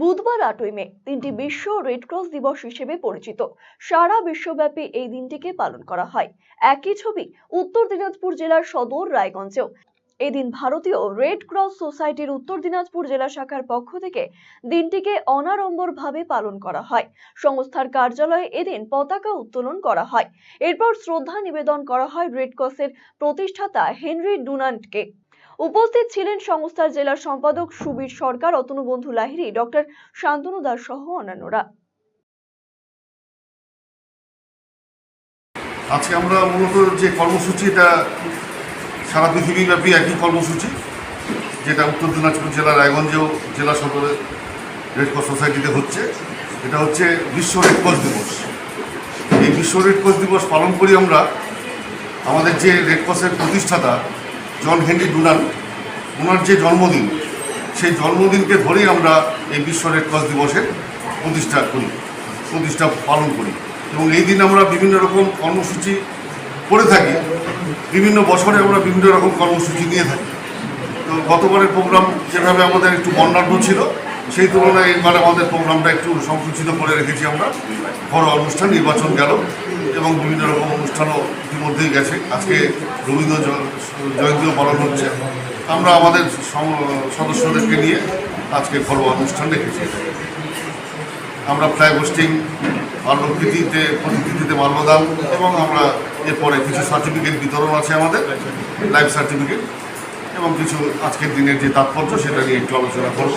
বুধবার আটই মে দিনটি বিশ্ব রেড ক্রস দিবস হিসেবে পরিচিত। সারা বিশ্বব্যাপী এই দিনটিকে পালন করা হয়। একই ছবি উত্তর দিনাজপুর জেলার সদর রায়গঞ্জেও। এদিন ভারতীয় রেড ক্রস সোসাইটির উত্তর দিনাজপুর জেলা শাখার পক্ষ থেকে দিনটিকে অনাড়ম্বরভাবে পালন করা হয়। সংস্থার কার্যালয়ে এদিন পতাকা উত্তোলন করা হয়। এরপর শ্রদ্ধা নিবেদন করা হয় রেড ক্রসের প্রতিষ্ঠাতা হেনরি ডুনান্টকে। উপস্থিত ছিলেন সংস্থার জেলা সম্পাদক সুবীর সরকার, অতনু বন্ধু লাহিড়ী, ডক্টর শান্তনু দাস সহ অন্যান্যরা। আজকে আমরা মূলত যে কর্মসূচি, এটা সারা পৃথিবীব্যাপী একই কর্মসূচি, যেটা উত্তর দিনাজপুর জেলার রায়গঞ্জেও জেলা সদরে রেডক্রস সোসাইটিতে হচ্ছে। এটা হচ্ছে বিশ্ব রেডক্রস দিবস। এই বিশ্ব রেডক্রস দিবস পালন করি আমরা। আমাদের যে রেডক্রসের প্রতিষ্ঠাতা জন হেনরি ডুনান ওনার যে জন্মদিন, সেই জন্মদিনকে ধরেই আমরা এই বিশ্ব রেডক্রস দিবসের প্রতিষ্ঠা করি, প্রতিষ্ঠা পালন করি। এবং এই দিন আমরা বিভিন্ন রকম কর্মসূচি করে থাকি, বিভিন্ন বছরে আমরা বিভিন্ন রকম কর্মসূচি নিয়ে থাকি। তো গতবারের প্রোগ্রাম যেভাবে আমাদের একটু বর্ণাঢ্য ছিল, সেই তুলনায় এবার আমাদের প্রোগ্রামটা একটু সংকুচিত করে রেখেছি আমরা। বড় অনুষ্ঠান, নির্বাচন গেল। এবং বিভিন্ন রকম অনুষ্ঠানও ইতিমধ্যেই গেছে। আজকে রবীন্দ্র জয়ন্তীও পালন হচ্ছে। আমরা আমাদের সদস্যদেরকে নিয়ে আজকে ঘরোয়া অনুষ্ঠান রেখেছি। আমরা ফ্ল্যাগ হোস্টিং মাল্যকৃতিতে প্রতিকৃতিতে মাল্যদান এবং আমরা এরপরে কিছু সার্টিফিকেট বিতরণ আছে আমাদের লাইফ সার্টিফিকেট এবং কিছু আজকের দিনের যে তাৎপর্য সেটা নিয়ে একটু আলোচনা করব।